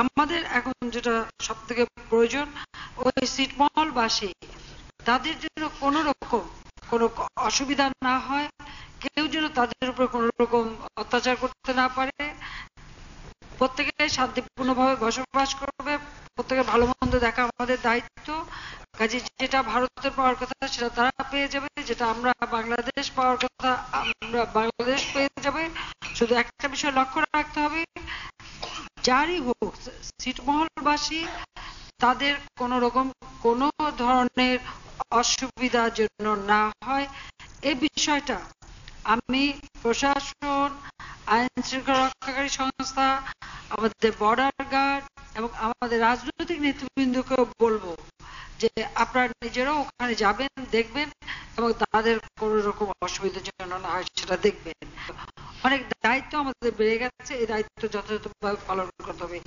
আমাদের এখন যেটা সব থেকে প্রয়োজন, ওই ছিটমহলবাসী তাদের জন্য কোন রকম কোনো অসুবিধা না হয়, কেউ যেন তাদের উপর কোন রকম অত্যাচার করতে না পারে। প্রত্যেকে শান্তিপূর্ণভাবে বসবাস করবে প্রত্যেকে ভালো মন্দ দেখা আমাদের দায়িত্ব। কাজে যেটা ভারতের পাওয়ার কথা, সেটা তারা পেয়ে যাবে, যেটা আমরা বাংলাদেশ পাওয়ার কথা, আমরা বাংলাদেশ পেয়ে যাবে। শুধু একটা বিষয় লক্ষ্য রাখতে হবে যারই হোক ছিটমহলবাসী তাদের কোন রকম কোন ধরনের অসুবিধা জন্য না হয়। এই বিষয়টা আমি প্রশাসন, আইন শৃঙ্খলা রক্ষাকারী সংস্থা, আমাদের বর্ডার গার্ড এবং আমাদের রাজনৈতিক নেতৃবৃন্দকে বলব যে আপনারা নিজেরাও ওখানে যাবেন, দেখবেন এবং তাদের কোনো রকম অসুবিধার জন্য না হয় সেটা দেখবেন। অনেক দায়িত্ব আমাদের বেড়ে গেছে, এই দায়িত্ব যথাযথভাবে পালন করতে হবে।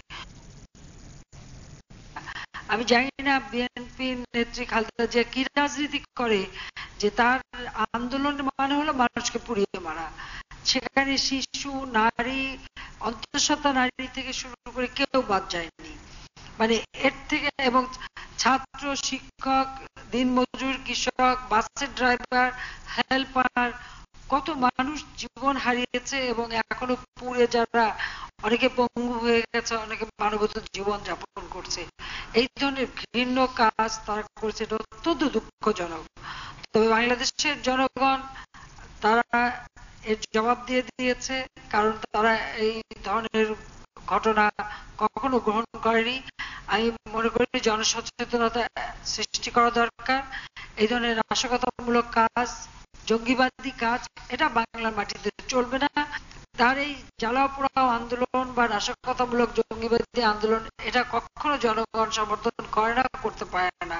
আমি জানি না বিএনপি নেত্রী খালেদা যে কি রাজনীতি করে, যে তার আন্দোলন মানে হলো মানুষকে পুড়িয়ে মারা। সেখানে শিশু, নারী, অন্তঃসত্ত্বা নারী থেকে শুরু করে কেউ বাদ যায়নি। মানে এর থেকে এবং ছাত্র, শিক্ষক, দিনমজুর, কৃষক, বাসের ড্রাইভার, হেল্পার কত মানুষ জীবন হারিয়েছে এবং এখনও পুড়ে যারা অনেকে পঙ্গু হয়ে গেছে, অনেকে মানবত জীবন যাপন করছে। এই ধরনের ঘৃণ্য কাজ তারা করছে, এটা অত্যন্ত দুঃখজনক। তবে বাংলাদেশের জনগণ তারা এর জবাব দিয়ে দিয়েছে, কারণ তারা এই ধরনের ঘটনা কখনো গ্রহণ করেনি। আমি মনে করি জনসচেতনতা সৃষ্টি করা দরকার। এই ধরনের নাশকতামূলক কাজ জঙ্গিবাদী কাজ, এটা বাংলার মাটিতে চলবে না। তার এই জ্বালাও পোড়াও আন্দোলন বা নাশকতামূলক জঙ্গিবাদী আন্দোলন, এটা কখনো জনগণ সমর্থন করে না, করতে পারে না।